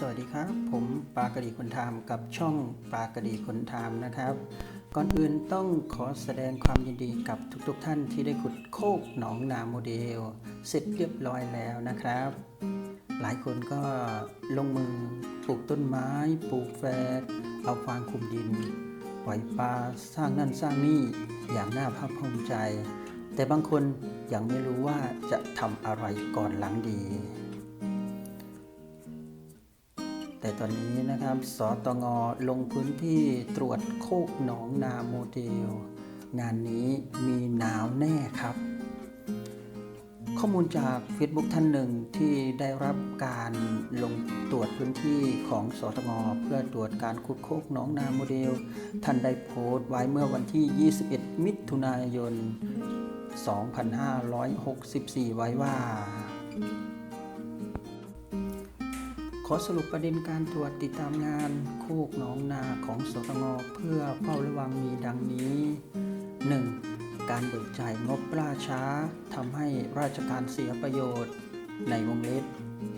สวัสดีครับ ผมปากระดีคนทามกับช่องปากระดีคนทามนะครับ ก่อนอื่นต้องขอแสดงความยินดีกับทุกๆทท่านที่ได้ขุดโคกหนองนาโมเดล เสร็จเรียบร้อยแล้วนะครับ หลายคนก็ลงมือปลูกต้นไม้ ปลูกแฝกเอาฟางคุมดิน ปล่อยปลาสร้างนั่นสร้างนี่อย่างน่าภาคภูมิใจ แต่บางคนยังไม่รู้ว่าจะทำอะไรก่อนหลังดี แต่ตอนนี้นะครับสตงลงพื้นที่ตรวจโคกหนองนาโมเดล งานนี้มีหนาวแน่ครับ ข้อมูลจาก Facebook ท่านหนึ่งที่ได้รับการลงตรวจพื้นที่ของสตงเพื่อตรวจการขุดโคกหนองนาโมเดล ท่านได้โพสต์ไว้เมื่อวันที่ 21 มิถุนายน 2564 ไว้ว่า ขอสรุปประเด็นการตรวจติดตามงานโคกหนองนาของสตงเพื่อเฝ้าระวังมีดังนี้ 1. การเบิกจ่ายงบล่าช้าทำให้ราชการเสียประโยชน์ ในวงเล็บ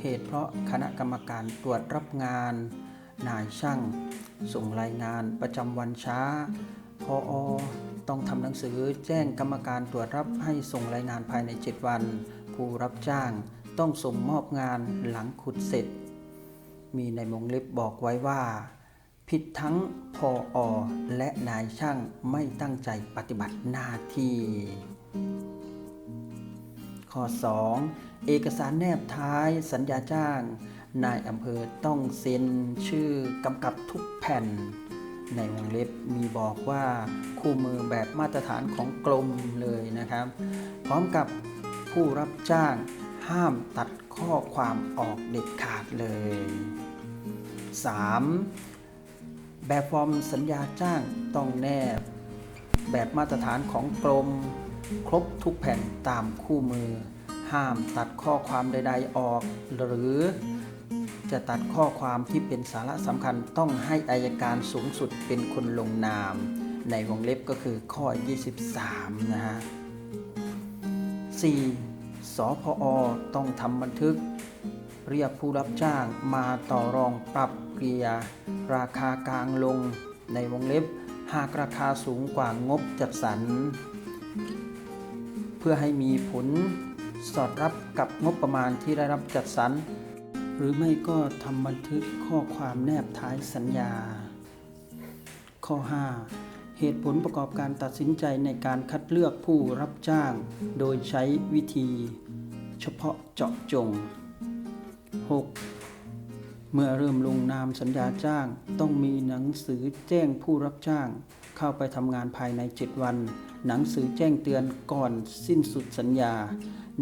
เหตุเพราะคณะกรรมการตรวจรับงาน นายช่าง ส่งรายงานประจำวันช้า พออต้องทำหนังสือแจ้งกรรมการตรวจรับให้ส่งรายงานภายใน 7 วัน ผู้รับจ้างต้องส่งมอบงานหลังขุดเสร็จ มีในวงเล็บบอกไว้ว่า ผิดทั้งพออและนายช่างไม่ตั้งใจปฏิบัติหน้าที่ ข้อ 2. เอกสารแนบท้ายสัญญาจ้าง นายอำเภอต้องเซ็นชื่อกำกับทุกแผ่น ในวงเล็บมีบอกว่าคู่มือแบบมาตรฐานของกรมเลยนะครับ พร้อมกับผู้รับจ้างห้ามตัด ข้อความออกเด็ดขาดเลย 3. แบบฟอร์มสัญญาจ้างต้องแนบ แบบมาตรฐานของกรม ครบทุกแผ่นตามคู่มือ ห้ามตัดข้อความใด ๆออก หรือจะตัดข้อความที่เป็นสาระสำคัญต้องให้อายการสูงสุดเป็นคนลงนาม ในวงเล็บก็คือข้อ 23 นะฮะ 4. สพอต้องทำบันทึก เรียกผู้รับจ้างมาต่อรองปรับเกลียร์ราคากลางลง ในวงเล็บหากราคาสูงกว่างบจัดสรร เพื่อให้มีผลสอดรับกับงบประมาณที่ได้รับจัดสรร หรือไม่ก็ทำบันทึกข้อความแนบท้ายสัญญา ข้อ 5 เหตุผลประกอบการตัดสินใจในการคัดเลือกผู้รับจ้าง โดยใช้วิธี เฉพาะเจาะจง 6. เมื่อเริ่มลงนามสัญญาจ้าง ต้องมีหนังสือแจ้งผู้รับจ้าง เข้าไปทำงานภายใน 7 วัน หนังสือแจ้งเตือนก่อนสิ้นสุดสัญญา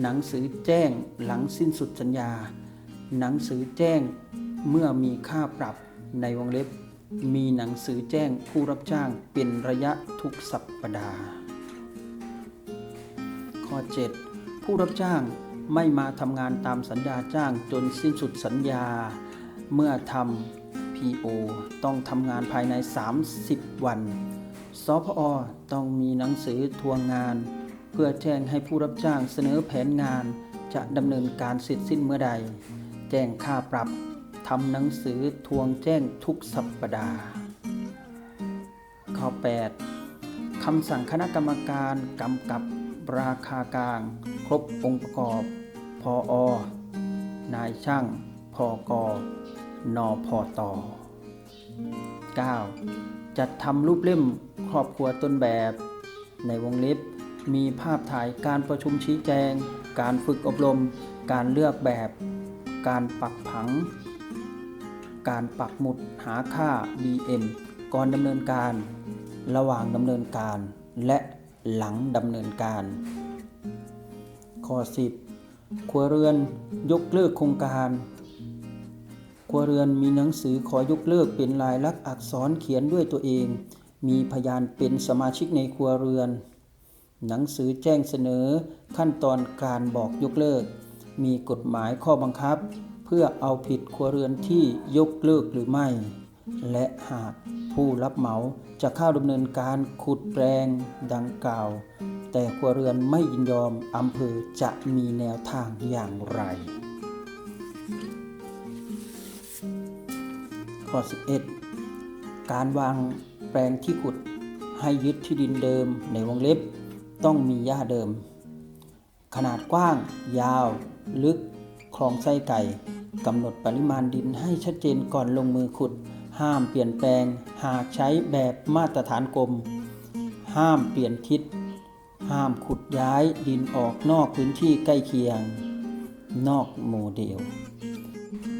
หนังสือแจ้งหลังสิ้นสุดสัญญา หนังสือแจ้งเมื่อมีค่าปรับในวงเล็บ มีหนังสือแจ้งผู้รับจ้างเป็นระยะทุกสัปปดาห์ ข้อ 7 ผู้รับจ้างไม่มาทำงานตามสัญญาจ้างจนสิ้นสุดสัญญา เมื่อทำ PO ต้องทำงานภายใน 30 วันสพอต้องมีหนังสือทวงงาน เพื่อแจ้งให้ผู้รับจ้างเสนอแผนงานจะดำเนินการเสร็จสิ้นเมื่อใด แจ้งค่าปรับ ทำหนังสือทวงแจ้งทุกสัปปดาห์ข้อ 8คำสั่งคณะกรรมการกำกับราคากลาง ครบองค์ประกอบพออนายช่างพอกนอพอตอ 9. จัดทำรูปเล่มครอบครัวต้นแบบ ในวงเล็บ มีภาพถ่ายการประชุมชี้แจง การฝึกอบรม การเลือกแบบ การปักผัง การปักหมุดหาค่า BM ก่อนดำเนินการ ระหว่างดำเนินการ และหลังดำเนินการ ข้อ 10 ครัวเรือนยกเลิกโครงการ ครัวเรือนมีหนังสือขอยกเลิกเป็นลายลักษณ์อักษรเขียนด้วยตัวเอง มีพยานเป็นสมาชิกในครัวเรือน หนังสือแจ้งเสนอขั้นตอนการบอกยกเลิก มีกฎหมายข้อบังคับ เพื่อเอาผิดครัวเรือนที่ยกเลิกหรือไม่ และหากผู้รับเหมาจะเข้าดำเนินการขุดแปลงดังกล่าว แต่ครัวเรือนไม่ยินยอมอำเภอจะมีแนวทางอย่างไร ข้อ 11 การวางแปลงที่ขุดให้ยึดที่ดินเดิมในวงเล็บ ต้องมีหญ้าเดิม ขนาดกว้าง ยาว ลึก คลองไส้ไก่กำหนดปริมาณดินให้ชัดเจนก่อนลงมือขุด ห้ามเปลี่ยนแปลง หากใช้แบบมาตรฐานกรม ห้ามเปลี่ยนทิศ ห้ามขุดย้ายดินออกนอกพื้นที่ใกล้เคียง นอกโมเดล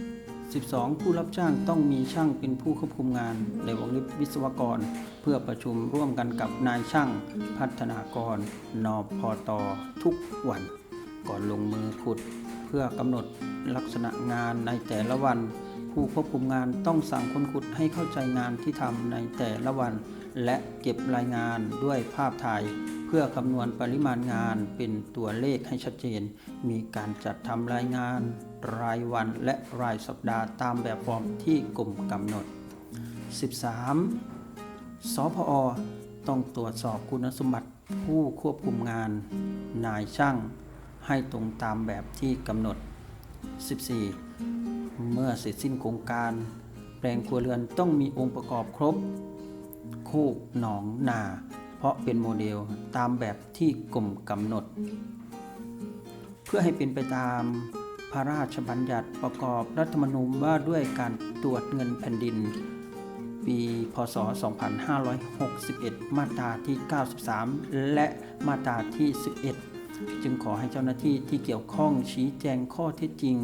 12 ผู้รับจ้างต้องมีช่างเป็นผู้ควบคุมงานในวงเล็บวิศวกร เพื่อประชุมร่วมกันกับนายช่างพัฒนากร นพตทุกวัน ก่อนลงมือขุด เพื่อกำหนดลักษณะงานในแต่ละวัน ผู้ควบคุมงานต้องสั่งคนขุดให้เข้าใจงานที่ทำในแต่ละวัน และเก็บรายงานด้วยภาพถ่าย เพื่อคำนวณปริมาณงานเป็นตัวเลขให้ชัดเจน มีการจัดทำรายงาน รายวันและรายสัปดาห์ตามแบบฟอร์มที่กลุ่มกำหนด 13. สพอต้องตรวจสอบคุณสมบัติผู้ควบคุมงาน นายช่าง ให้ตรงตามแบบที่กำหนด 14. เมื่อเสร็จสิ้นโครงการ แปลงครัวเรือนต้องมีองค์ประกอบครบโคกหนองนา เพราะเป็นโมเดลตามแบบที่กรมกำหนด เพื่อให้เป็นไปตามพระราชบัญญัติประกอบรัฐธรรมนูญว่าด้วยการตรวจเงินแผ่นดิน ปี พศ 2561 มาตราที่ 93 และมาตราที่ 11 จึงขอให้เจ้าหน้าที่ที่เกี่ยวข้องชี้แจงข้อเท็จจริง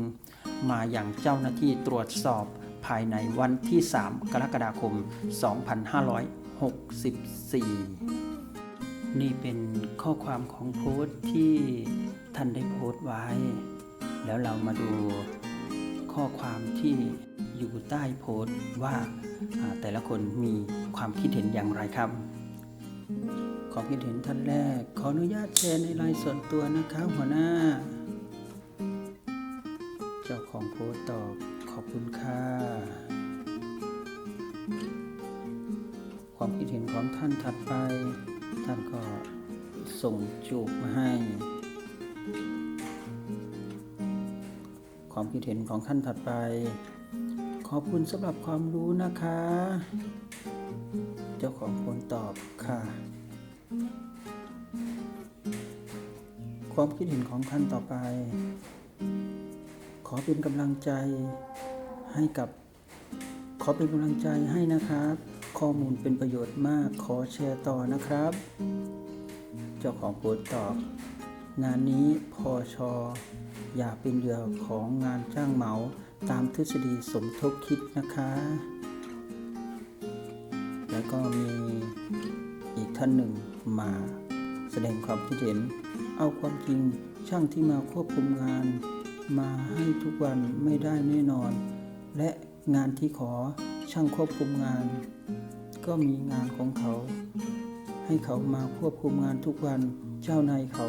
มาอย่างเจ้าหน้าที่ตรวจสอบภายในวันที่ 3 กรกฎาคม 2564 นี่เป็นข้อความของโพสต์ที่ท่านได้โพสต์ไว้ แล้วเรามาดูข้อความที่อยู่ใต้โพสต์ว่าอ่าแต่ละคนมีความคิดเห็นอย่างไรครับ ความคิดเห็นท่านแรก ขออนุญาตแชร์ในไลน์ส่วนตัวนะครับหัวหน้า เจ้าของโพสต์ตอบขอบคุณค่ะ ความคิดเห็นของท่านถัดไป ท่านก็ส่งจูบมาให้ ความคิดเห็นของท่านถัดไป ขอบคุณสำหรับความรู้นะคะ เจ้าของผลตอบค่ะ ความคิดเห็นของท่านต่อไป ขอเป็นกำลังใจให้กับ ขอเป็นกำลังใจให้นะครับ ข้อมูลเป็นประโยชน์มาก ขอแชร์ต่อนะครับ เจ้าของโพสต์ตอบ งานนี้พอชออย่าเป็นเหยื่อของงานจ้างเหมาตามทฤษฎีสมทบคิดนะคะ แล้วก็มีอีกท่านหนึ่งมาแสดงความคิดเห็น เอาความจริงช่างที่มาควบคุมงาน มาให้ทุกวันไม่ได้แน่นอน และงานที่ขอช่างควบคุมงาน ก็มีงานของเขา ให้เขามาควบคุมงานทุกวัน เจ้านายเขา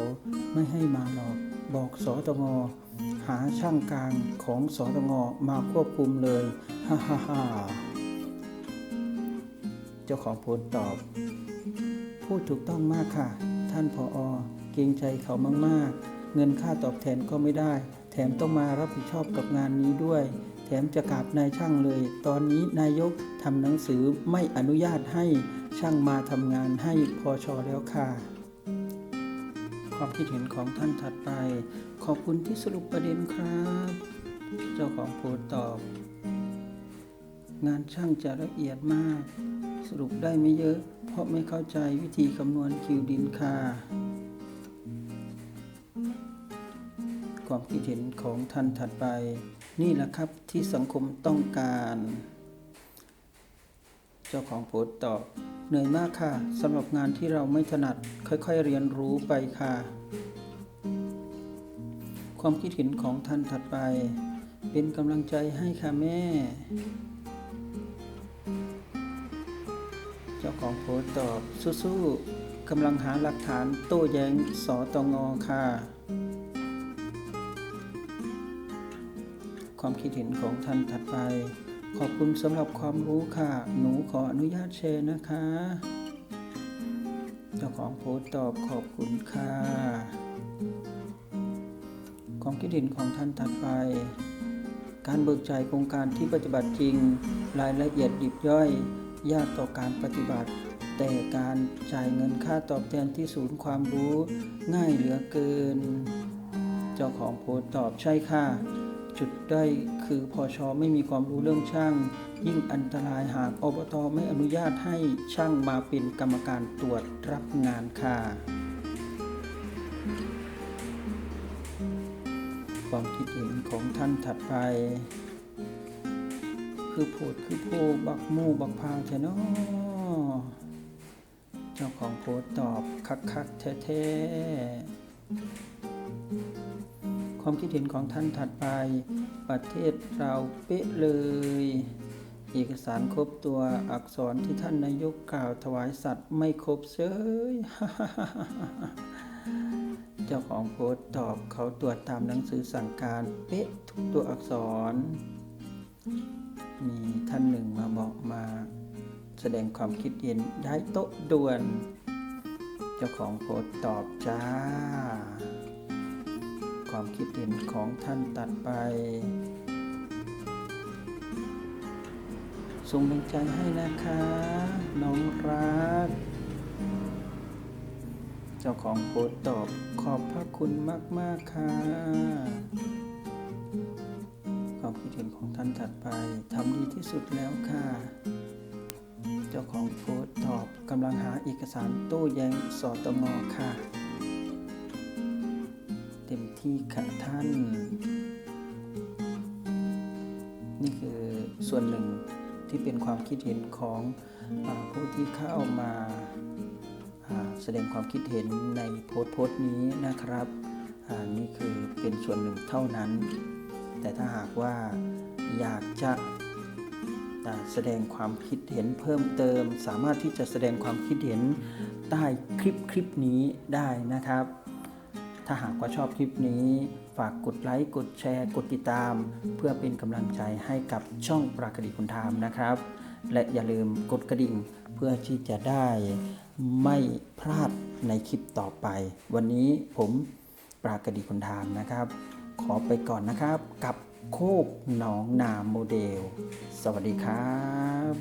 ไม่ให้มาหรอกบอกสตงหาช่างกลางของสตงมาควบคุมเลยฮ่าฮ่าฮ่าเจ้าของโพสต์ตอบ พูดถูกต้องมากค่ะ ท่านพออ เกรงใจเขามากๆ เงินค่าตอบแทนก็ไม่ได้ แถมต้องมารับผิดชอบกับงานนี้ด้วย แถมจะกราบนายช่างเลย ตอนนี้นายกทำหนังสือไม่อนุญาตให้ช่างมาทำงานให้พอชอแล้วค่ะ ความคิดเห็นของท่านถัดไป ขอบคุณที่สรุปประเด็นครับ เจ้าของโพสต์ตอบ งานช่างจะละเอียดมาก สรุปได้ไม่เยอะ เพราะไม่เข้าใจวิธีคำนวณคิวดินค่ะ ความคิดเห็นของท่านถัดไป นี่แหละครับที่สังคมต้องการ เจ้าของโพสต์ตอบเหนื่อยมากค่ะสำหรับงานที่เราไม่ถนัดค่อยๆเรียนรู้ไปค่ะ ความคิดเห็นของท่านถัดไป เป็นกำลังใจให้ค่ะแม่ เจ้าของโพสต์ตอบสู้ๆกำลังหาหลักฐานโต้แย้งสอตงค่ะ ความคิดเห็นของท่านถัดไป ขอบคุณสำหรับความรู้ค่ะ หนูขออนุญาตแชร์นะคะ เจ้าของโพสต์ตอบขอบคุณค่ะ ความคิดเห็นของท่านถัดไป การเบิกจ่ายโครงการที่ปฏิบัติจริง รายละเอียดดิบย่อย ยากต่อการปฏิบัติแต่การจ่ายเงินค่าตอบแทนที่ศูนย์ความรู้ง่ายเหลือเกิน เจ้าของโพสต์ตอบใช่ค่ะ จุดได้ คือพอชอไม่มีความรู้เรื่องช่าง ยิ่งอันตรายหากอบตไม่อนุญาตให้ช่างมาเป็นกรรมการตรวจรับงานค่ะความคิดเห็นของท่านถัดไป คือโพดคือโพบักมู่บักพาวแทนาะเจ้าของโพสต์ตอบคักคักแท้ๆ ความคิดเห็นของท่านถัดไปประเทศเราเป๊ะเลย เอกสารครบตัวอักษรที่ท่านนายกกล่าวถวายสัตว์ไม่ครบเซยเจ้าของโพสต์ตอบเขาตรวจตามหนังสือสั่งการเป๊ะทุกตัวอักษร มีท่านหนึ่งมาบอกมา แสดงความคิดเห็นย้ายโต๊ะด่วน เจ้าของโพสต์ตอบจ้า ความคิดเห็นของท่านตัดไป ส่งแรงใจให้นะคะ น้องรัก เจ้าของโพสต์ตอบขอบพระคุณมาก ๆ ค่ะ ความคิดเห็นของท่านถัดไปทำดีที่สุดแล้วค่ะ เจ้าของโพสต์ตอบกำลังหาเอกสารโต้แยงสอตงค่ะ ที่ค่ะท่าน นี่คือส่วนหนึ่งที่เป็นความคิดเห็นของอผู้ที่เข้ามาแสดงความคิดเห็นในโพสต์โพสต์นี้นะครับนี่คือเป็นส่วนหนึ่งเท่านั้น แต่ถ้าหากว่าอยากจะแสดงความคิดเห็นเพิ่มเติม สามารถที่จะแสดงความคิดเห็นใต้คลิปคลิปนี้ได้นะครับ ถ้าหากว่าชอบคลิปนี้ ฝากกดไลค์กดแชร์กดติดตาม เพื่อเป็นกำลังใจให้กับช่องปรากฏคุณธรรมนะครับ และอย่าลืมกดกระดิ่งเพื่อที่จะได้ไม่พลาดในคลิปต่อไป วันนี้ผมปรากฏคุณธรรมนะครับ ขอไปก่อนนะครับ กับโคกหนองนาโมเดล สวัสดีครับ